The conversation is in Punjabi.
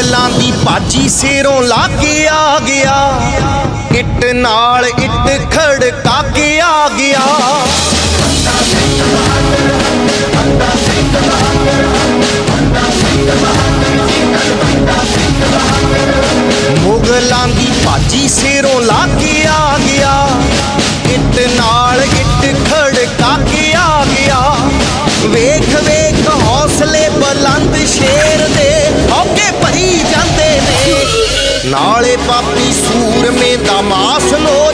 ਮੁਗਲਾਂ ਦੀ ਬਾਜੀ ਸਿਰੋਂ ਲਾ ਕੇ ਆ ਗਿਆ। ਇੱਟ ਨਾਲ ਇੱਟ ਖੜਕਾ ਕੇ ਆ ਗਿਆ। ਮੁਗਲਾਂ ਦੀ ਬਾਜੀ ਸਿਰੋਂ ਲਾ ਕੇ ਆ ਗਿਆ। ਇੱਟ ਨਾਲ ਇੱਟ ਖੜਕਾ ਕੇ ਆ ਗਿਆ। ਵੇਖ ਵੇਖ, ਹੌਸਲੇ ਬੁਲੰਦ ਸ਼ੇਰ ਦੇ ਨਾਲੇ ਪਾਪੀ ਸੂਰਮੇ ਦਾ ਮਾਸ ਲੋਰ